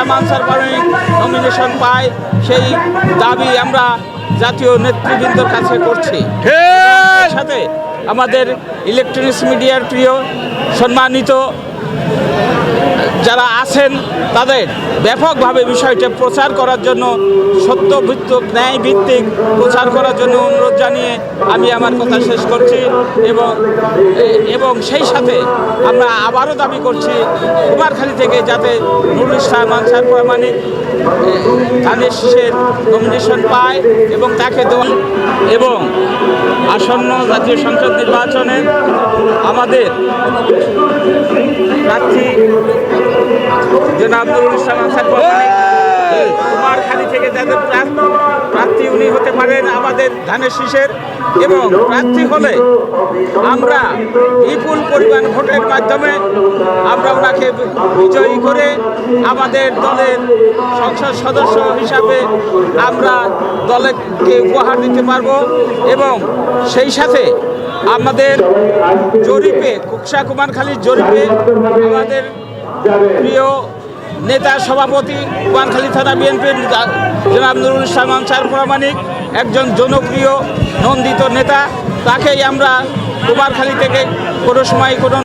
ইসলাম answer পারমিক nomination পায় সেই দাবি আমরা জাতীয় নেতৃবৃন্দর কাছে করছি। সাথে আমাদের ইলেকট্রনিক্স মিডিয়ার প্রিয় সম্মানিত যারা আছেন তাদের ব্যাপকভাবে বিষয়টা প্রচার করার জন্য সত্যভিত্তিক ন্যায় ভিত্তিক প্রচার করার জন্য অনুরোধ জানিয়ে আমি আমার কথা শেষ করছি এবং এবং সেই সাথে আমরা আবারও দাবি করছি কুমারখালী থেকে যাতে নুরুল ইসলাম আনসার প্রামাণিক ধানের শীষের নমিনেশন পায় এবং তাকে দল এবং আসন্ন জাতীয় সংসদ নির্বাচনে আমাদের প্রার্থী জনাব নুরুল ইসলাম আনসার কুমারখালী থেকে যাদের প্রার্থী উনি হতে পারেন আমাদের ধানের শীষের, এবং প্রার্থী হলে আমরা বিপুল পরিমাণ ভোটের মাধ্যমে আমরা ওনাকে বিজয়ী করে আমাদের দলের সংসদ সদস্য হিসাবে আমরা দলকে উপহার দিতে পারব, এবং সেই সাথে আমাদের জরিপে, কুকসা কুমারখালীর জরিপে আমাদের প্রিয় নেতা সভাপতি কুমারখালী থানা বিএনপির জনাব নুরুল ইসলাম আনসার প্রামাণিক, একজন জনপ্রিয়, নন্দিত নেতা। তাকেই আমরা কুমারখালী থেকে কোনো সময় কোনো